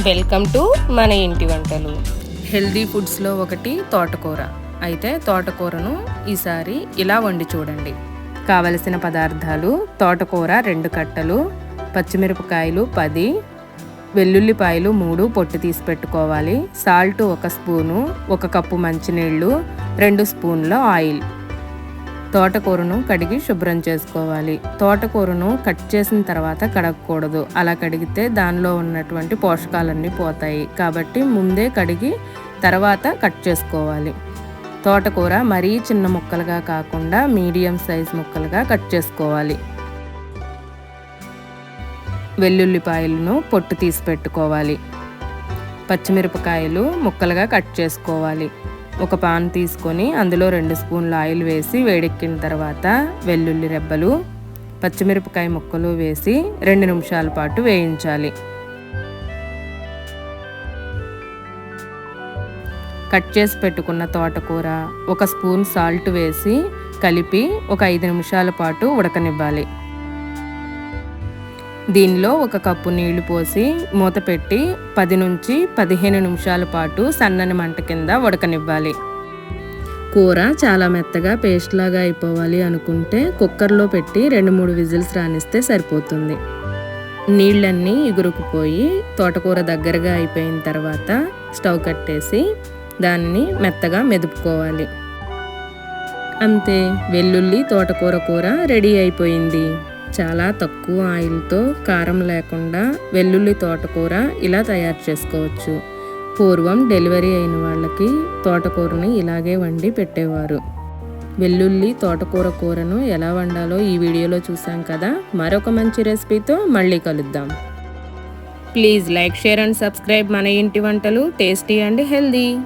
Welcome to మన ఇంటి వంటలు. హెల్దీ ఫుడ్స్లో ఒకటి తోటకూర. అయితే తోటకూరను ఈసారి ఇలా వండి చూడండి. కావలసిన పదార్థాలు తోటకూర రెండు కట్టలు పచ్చిమిరపకాయలు పది వెల్లుల్లిపాయలు మూడు పొట్టు తీసి పెట్టుకోవాలి. సాల్ట్ ఒక స్పూను ఒక కప్పు మంచినీళ్ళు రెండు స్పూన్ల ఆయిల్. తోటకూరను కడిగి శుభ్రం చేసుకోవాలి. తోటకూరను కట్ చేసిన తర్వాత కడగకూడదు. అలా కడిగితే దానిలో ఉన్నటువంటి పోషకాలన్నీ పోతాయి. కాబట్టి ముందే కడిగి తర్వాత కట్ చేసుకోవాలి. తోటకూర మరీ చిన్న ముక్కలుగా కాకుండా మీడియం సైజ్ ముక్కలుగా కట్ చేసుకోవాలి. వెల్లుల్లిపాయలను పొట్టు తీసి పెట్టుకోవాలి. పచ్చిమిరపకాయలు ముక్కలుగా కట్ చేసుకోవాలి. ఒక పాన్ తీసుకొని అందులో రెండు స్పూన్ల ఆయిల్ వేసి వేడెక్కిన తర్వాత వెల్లుల్లి రెబ్బలు పచ్చిమిరపకాయ ముక్కలు వేసి రెండు నిమిషాల పాటు వేయించాలి. కట్ చేసి పెట్టుకున్న తోటకూర ఒక స్పూన్ సాల్ట్ వేసి కలిపి ఒక ఐదు నిమిషాల పాటు ఉడకనివ్వాలి. దీనిలో ఒక కప్పు నీళ్ళు పోసి మూత పెట్టి పది నుంచి పదిహేను నిమిషాల పాటు సన్నని మంట కింద ఉడకనివ్వాలి. కూర చాలా మెత్తగా పేస్ట్ లాగా అయిపోవాలి అనుకుంటే కుక్కర్లో పెట్టి రెండు మూడు విజిల్స్ రానిస్తే సరిపోతుంది. నీళ్ళన్నీ ఎగురుకుపోయి తోటకూర దగ్గరగా అయిపోయిన తర్వాత స్టవ్ కట్టేసి దాన్ని మెత్తగా మెదుపుకోవాలి. అంతే వెల్లుల్లి తోటకూర కూర రెడీ అయిపోయింది. చాలా తక్కువ ఆయిల్తో కారం లేకుండా వెల్లుల్లి తోటకూర ఇలా తయారు చేసుకోవచ్చు. పూర్వం డెలివరీ అయిన వాళ్ళకి తోటకూరని ఇలాగే వండి పెట్టేవారు. వెల్లుల్లి తోటకూర కూరను ఎలా వండాలో ఈ వీడియోలో చూసాం కదా? మరొక మంచి రెసిపీతో మళ్ళీ కలుద్దాం. Please like share and subscribe మన ఇంటి వంటలు టేస్టీ అండ్ హెల్దీ.